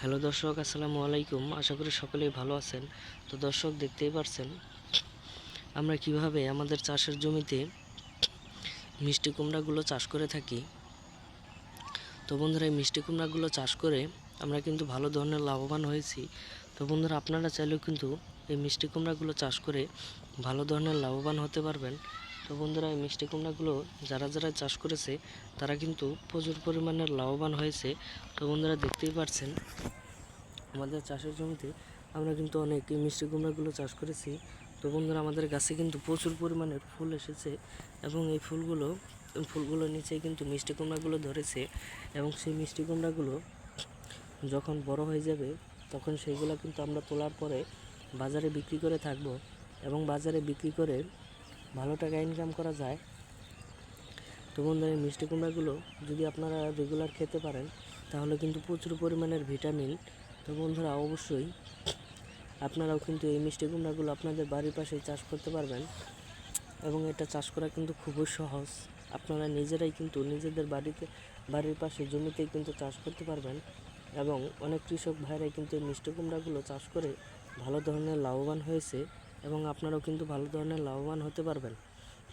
Hello দর্শক, আসসালামু আলাইকুম। আশা করি সকলেই ভালো আছেন। তো দর্শক, দেখতেই পারছেন, আমরা কীভাবে আমাদের চাষের জমিতে মিষ্টি কুমড়াগুলো চাষ করে থাকি। তো বন্ধুরা, এই মিষ্টি কুমড়াগুলো চাষ করে আমরা কিন্তু ভালো ধরনের লাভবান হয়েছি। তো বন্ধুরা, আপনারা চাইলেও কিন্তু এই মিষ্টি কুমড়াগুলো চাষ করে ভালো ধরনের লাভবান হতে পারবেন। তো বন্ধুরা, এই মিষ্টি কুমড়াগুলো যারা যারা চাষ করেছে, তারা কিন্তু প্রচুর পরিমাণে লাভবান হয়েছে। তো বন্ধুরা, দেখতেই পারছেন, আমাদের চাষের জমিতে আমরা কিন্তু অনেক মিষ্টি কুমড়াগুলো চাষ করেছি। তো বন্ধুরা, আমাদের গাছে কিন্তু প্রচুর পরিমাণের ফুল এসেছে এবং এই ফুলগুলো ফুলগুলোর নিচে কিন্তু মিষ্টি কুমড়াগুলো ধরেছে এবং সেই মিষ্টি কুমড়াগুলো যখন বড় হয়ে যাবে, তখন সেইগুলো কিন্তু আমরা তোলার পরে বাজারে বিক্রি করে থাকব এবং বাজারে বিক্রি করে ভালো টাকা ইনকাম করা যায়, তো বন্ধুরা এই মিষ্টি কুমড়াগুলো যদি আপনারা রেগুলার খেতে পারেন, তাহলে কিন্তু প্রচুর পরিমাণের ভিটামিন তো বন্ধুরা অবশ্যই আপনারাও কিন্তু এই মিষ্টি কুমড়াগুলো আপনাদের বাড়ির পাশেই চাষ করতে পারবেন এবং এটা চাষ করা কিন্তু খুবই সহজ। আপনারা নিজেরাই কিন্তু নিজেদের বাড়িতে, বাড়ির পাশে জমিতেই কিন্তু চাষ করতে পারবেন এবং অনেক কৃষক ভাইরাই কিন্তু এই মিষ্টি কুমড়াগুলো চাষ করে ভালো ধরনের লাভবান হয়েছে। এবং আপনারাও কিন্তু ভালো ধরনের লাভবান হতে পারবেন।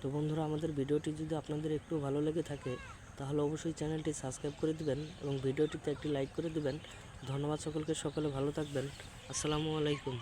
তো বন্ধুরা, আমাদের ভিডিওটি যদি আপনাদের একটু ভালো লেগে থাকে, তাহলে অবশ্যই চ্যানেলটি সাবস্ক্রাইব করে দিবেন এবং ভিডিওটিতে একটি লাইক করে দিবেন। ধন্যবাদ সকলকে, সকলে ভালো থাকবেন। আসসালামু আলাইকুম।